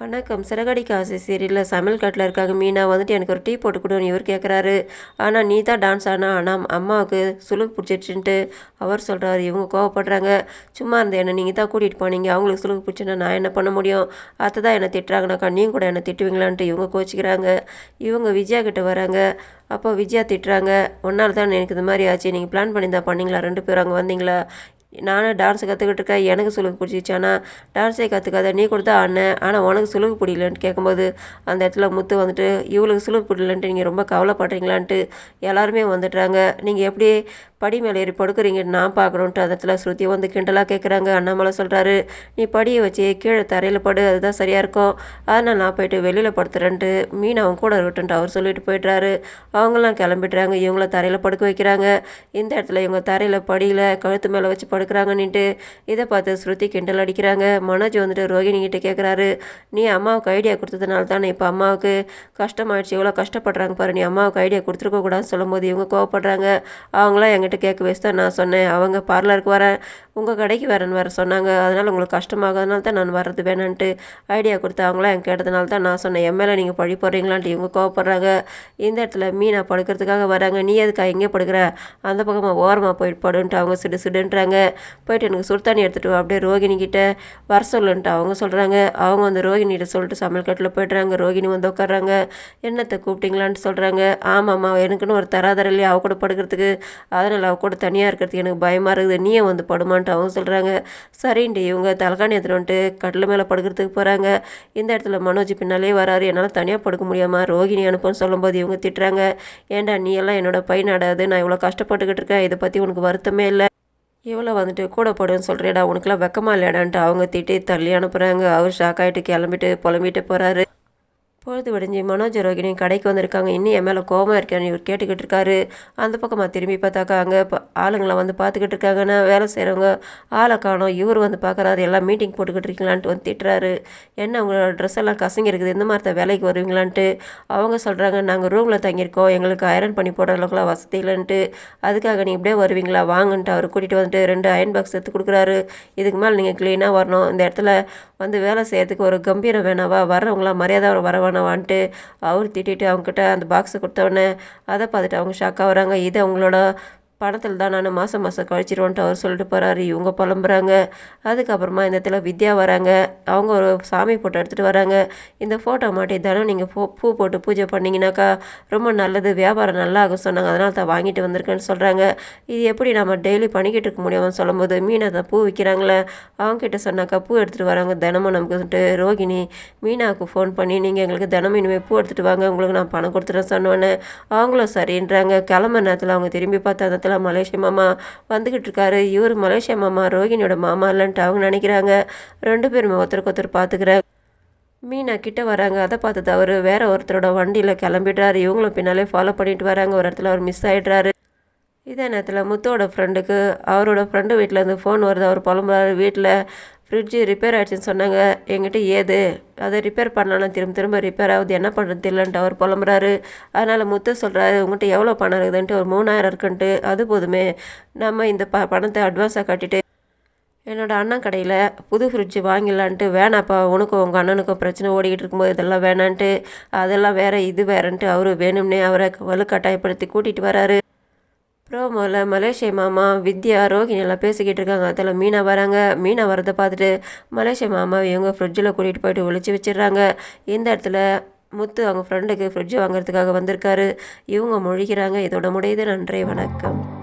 வணக்கம். சிறகடிக்கு காசு சீரியலில் சமையல் கட்டில் இருக்காங்க மீனா. வந்துட்டு எனக்கு ஒரு டீ போட்டு கொடுன்னு இவர் கேட்குறாரு ஆனால் நீ தான் டான்ஸ் ஆனா ஆனால் அம்மாவுக்கு சுளுக்கு பிடிச்சிடுச்சுன்ட்டு அவர் சொல்கிறாரு இவங்க கோவப்படுறாங்க. சும்மா இருந்த என்ன நீங்கள் தான் கூட்டிகிட்டு போனீங்க. அவங்களுக்கு சுளுக்கு பிடிச்சுன்னா நான் என்ன பண்ண முடியும்? அத்தை தான் என்னை திட்டுறாங்கனாக்கா நீங்கள் கூட என்னை திட்டுவீங்களான்ட்டு இவங்க கோச்சிக்கிறாங்க. இவங்க விஜயா கிட்ட வராங்க. அப்போ விஜயா திட்டுறாங்க. ஒன்றால் தான் எனக்கு இது மாதிரி ஆச்சு. நீங்கள் பிளான் பண்ணி தான் பண்ணீங்களா? ரெண்டு பேரும் அங்கே வந்தீங்களா? நானும் டான்ஸ் கற்றுக்கிட்டு இருக்கேன். எனக்கு சுலுக்கு பிடிச்சிச்சு ஆனால் டான்ஸே கற்றுக்காத நீ கொடுத்தா அண்ணன். ஆனால் உனக்கு சுலுக்கு பிடிக்கலன்ட்டு கேட்கும்போது அந்த இடத்துல முத்து வந்துட்டு இவளுக்கு சுலுக்கு பிடிக்கலன்ட்டு நீங்கள் ரொம்ப கவலைப்படுறீங்களான்ட்டு எல்லாருமே வந்துடுறாங்க. நீங்கள் எப்படி படி மேலே ஏறி படுக்கிறீங்கன்னு நான் பார்க்கணுன்ட்டு அந்த இடத்துல ஸ்ருதி வந்து கிண்டலாக கேட்குறாங்க அண்ணாமலை சொல்கிறாரு நீ படியை வச்சு கீழே தரையில் படு அதுதான் சரியாக இருக்கும். அதனால் நான் போயிட்டு வெளியில் படுத்துறேன்ட்டு மீன் அவங்க கூட இருக்கட்டுன்ட்டு அவர் சொல்லிட்டு போயிடுறாரு. அவங்களாம் கிளம்பிடுறாங்க இவங்கள தரையில் படுக்க வைக்கிறாங்க. இந்த இடத்துல இவங்க தரையில் படியில் கழுத்து மேலே வச்சு படுக்கிறாங்கன்னுட்டு இதை பார்த்து ஸ்ருதி கிண்டல் அடிக்கிறாங்க. மனோஜ் வந்துட்டு ரோஹிணிகிட்ட கேட்குறாரு நீ அம்மாவுக்கு ஐடியா கொடுத்ததுனால தானே இப்போ அம்மாவுக்கு கஷ்டமாயிடுச்சு எவ்வளோ கஷ்டப்படுறாங்க பாரு நீ அம்மாவுக்கு ஐடியா கொடுத்துருக்க கூடாதுன்னு சொல்லும்போது இவங்க கோவப்படுறாங்க. அவங்களாம் அவங்ககிட்ட கேட்க வச்சு தான் நான் சொன்னேன். அவங்க பார்லருக்கு வரேன் உங்கள் கடைக்கு வரேன்னு வர சொன்னாங்க. அதனால் உங்களுக்கு கஷ்டமாகாதனால தான் நான் வர்றது வேணான்ட்டு ஐடியா கொடுத்து அவங்களாம் என் கேட்டதுனால தான் நான் சொன்னேன். என் மேலே நீங்கள் பழி போடுறீங்களான்ட்டு இவங்க கோவப்படுறாங்க. இந்த இடத்துல மீனா படுக்கிறதுக்காக வராங்க. நீ எதுக்கா எங்கே படுக்கிற? அந்த பக்கமாக ஓரமாக போயிட்டு படுன்ட்டு அவங்க சிடு சிடுன்றாங்க. போயிட்டு எனக்கு சுடுத்தானி எடுத்துகிட்டு வா. அப்படியே ரோகிணிக்கிட்ட வர சொல்லுன்ட்டு அவங்க சொல்கிறாங்க அவங்க வந்து ரோகிணிகிட்ட சொல்லிட்டு சமையல் கட்டில் போய்ட்றாங்க. ரோகிணி வந்து உட்காடுறாங்க என்னத்தை கூப்பிட்டீங்களான்ட்டு சொல்கிறாங்க ஆமாம்மா எனக்குன்னு ஒரு தராதர இல்லையா? அவ கூட படுக்கிறதுக்கு. அதனால் அவ கூட தனியாக இருக்கிறதுக்கு எனக்கு பயமாக இருக்குது. நீயே வந்து படுமான்ட்டு அவங்க சொல்கிறாங்க சரின்ட்டு இவங்க தலைகாணி எடுத்துகிட்டு வந்துட்டு கட்டில் மேலே படுக்கிறதுக்கு போகிறாங்க இந்த இடத்துல மனோஜ் பின்னாலே வராரு. என்னால் தனியாக படுக்க முடியாமா ரோகிணி அனுப்புன்னு சொல்லும்போது இவங்க திட்டுறாங்க. ஏன்டா நீ எல்லாம் என்னோட பையனாடாது நான் இவ்வளோ கஷ்டப்பட்டுக்கிட்டு இருக்கேன். இதை பற்றி உனக்கு வருத்தமே இல்லை. இவ்வளோ வந்துட்டு கூட போடுன்னு சொல்கிறேடா உனக்குலாம் வெக்கமா இல்லையாடான்ட்டு அவங்க திட்டி தள்ளி அனுப்புகிறாங்க அவர் ஷாக் ஆகிட்டு கிளம்பிட்டு புலம்பிட்டு போகிறாரு பொழுது விடிஞ்சு மனோஜ் ரோகிணி கடைக்கு வந்திருக்காங்க. இன்னும் என் மேலே கோபம் இருக்கேன்னு இவர் கேட்டுக்கிட்டு இருக்காரு. அந்த பக்கமாக திரும்பி பார்த்தாக்கா அங்கே ஆளுங்களாம் வந்து பார்த்துக்கிட்டு இருக்காங்கன்னா வேலை செய்கிறவங்க ஆளை காணும். இவர் வந்து பார்க்குறாரு. எல்லாம் மீட்டிங் போட்டுக்கிட்டு இருக்கீங்களான்ட்டு வந்து திட்டுறாரு. என்ன உங்களோட ட்ரெஸ் எல்லாம் கசங்கி இருக்குது? இந்த மாதிரி தான் வேலைக்கு வருவீங்களான்ட்டு அவங்க சொல்கிறாங்க நாங்கள் ரூமில் தங்கியிருக்கோம். எங்களுக்கு அயரன் பண்ணி போடுற அளவுக்குலாம் வசதி இல்லைன்ட்டு. அதுக்காக நீ இப்படியே வருவீங்களா? வாங்கன்ட்டு அவர் கூட்டிகிட்டு வந்துட்டு ரெண்டு அயன் பாக்ஸ் எடுத்து கொடுக்குறாரு. இதுக்கு மேலே நீங்கள் க்ளீனாக வரணும். இந்த இடத்துல வந்து வேலை செய்கிறதுக்கு ஒரு கம்பீரம் வேணாவா? வர்றவங்களாம் மரியாதை வர பண்ணவான்ட்டு அவர் திட்டிட்டு அவங்கக்கிட்ட அந்த பாக்ஸை கொடுத்தவொடனே அதை பார்த்துட்டு அவங்க ஷாக்காக வராங்க. இது அவங்களோட பணத்தில் தான் நான் மாதம் மாதம் கழிச்சிருவோன்ட்டு அவர் சொல்லிட்டு போகிறாரு இவங்க புலம்புறாங்க. அதுக்கப்புறமா இந்த இடத்துல வித்யா வராங்க. அவங்க ஒரு சாமி ஃபோட்டோ எடுத்துகிட்டு வராங்க. இந்த ஃபோட்டோ மாட்டி தினம் நீங்கள் பூ பூ போட்டு பூஜை பண்ணிங்கனாக்கா ரொம்ப நல்லது. வியாபாரம் நல்லா ஆகும் சொன்னாங்க. அதனால் தான் வாங்கிட்டு வந்திருக்கேன்னு சொல்கிறாங்க இது எப்படி நம்ம டெய்லி பண்ணிக்கிட்டு இருக்க முடியும்னு சொல்லும்போது மீனை தான் பூ விற்கிறாங்களே அவங்ககிட்ட சொன்னாக்கா பூ எடுத்துகிட்டு வராங்க தினமும் நமக்கு வந்துட்டு ரோகிணி மீனாவுக்கு ஃபோன் பண்ணி நீங்கள் எங்களுக்கு தினமும் இனிமேல் பூ எடுத்துகிட்டு வாங்க. உங்களுக்கு நான் பணம் கொடுத்துட்டேன் சொன்னோன்னே அவங்களும் சரின்றாங்க. கிளம்ப நேரத்தில் அவங்க திரும்பி பார்த்து அந்த இடத்துல மலேசிய மாமா வந்துக்கிட்டு இருக்காரு. இவர் மலேசிய மாமா ரோகிணியோட மாமா இல்லைன்ட்டு அவங்க நினைக்கிறாங்க. ரெண்டு பேரும் ஒருத்தருக்கு ஒருத்தர் பார்த்துக்கிற மீனா கிட்ட வராங்க. அதை பார்த்து அவர் வேற ஒருத்தரோட வண்டியில் கிளம்பிடுறாரு. இவங்களும் பின்னாலே ஃபாலோ பண்ணிட்டு வராங்க. ஒரு இடத்துல அவர் மிஸ் ஆகிடுறாரு இதே நேரத்தில் முத்தோட ஃப்ரெண்டுக்கு அவரோட ஃப்ரெண்டு வீட்டிலேருந்து ஃபோன் வருது. அவர் புலம்புறாரு. வீட்டில் ஃப்ரிட்ஜு ரிப்பேர் ஆகிடுச்சின்னு சொன்னாங்க. எங்கிட்ட ஏது? அதை ரிப்பேர் பண்ணலாம் திரும்ப திரும்ப ரிப்பேர் ஆகுது. என்ன பண்ணுறது இல்லைன்ட்டு அவர் புலம்புறாரு. அதனால் முத்து சொல்கிறாரு உங்கள்கிட்ட எவ்வளோ பணம் இருக்குதுன்ட்டு ஒரு மூணாயிரம் இருக்குன்ட்டு. அது போதுமே. நம்ம இந்த ப பணத்தை அட்வான்ஸாக கட்டிட்டு என்னோடய அண்ணன் கடையில் புது ஃப்ரிட்ஜு வாங்கிடலான்ட்டு வேணாப்பா உனக்கும் உங்கள் அண்ணனுக்கும் பிரச்சனை ஓடிக்கிட்டு இருக்கும்போது இதெல்லாம் வேணான்ட்டு அதெல்லாம் வேறு இது வேறன்ட்டு அவர் வேணும்னே அவரை வலுக்கட்டாயப்படுத்தி கூட்டிகிட்டு வராரு. ப்ரோமோவில் மலேசிய மாமா வித்யா ரோஹிணி எல்லாம் பேசிக்கிட்டு இருக்காங்க. அதில் மீனா வராங்க. மீனா வரதை பார்த்துட்டு மலேசிய மாமா இவங்க ஃப்ரிட்ஜில் கூட்டிகிட்டு போயிட்டு ஒழிச்சு வச்சிடுறாங்க. இந்த இடத்துல முத்து அவங்க ஃப்ரெண்டுக்கு ஃப்ரிட்ஜ் வாங்குறதுக்காக வந்திருக்காரு. இவங்க மொழிகிறாங்க இதோட முடியுது. நன்றி. வணக்கம்.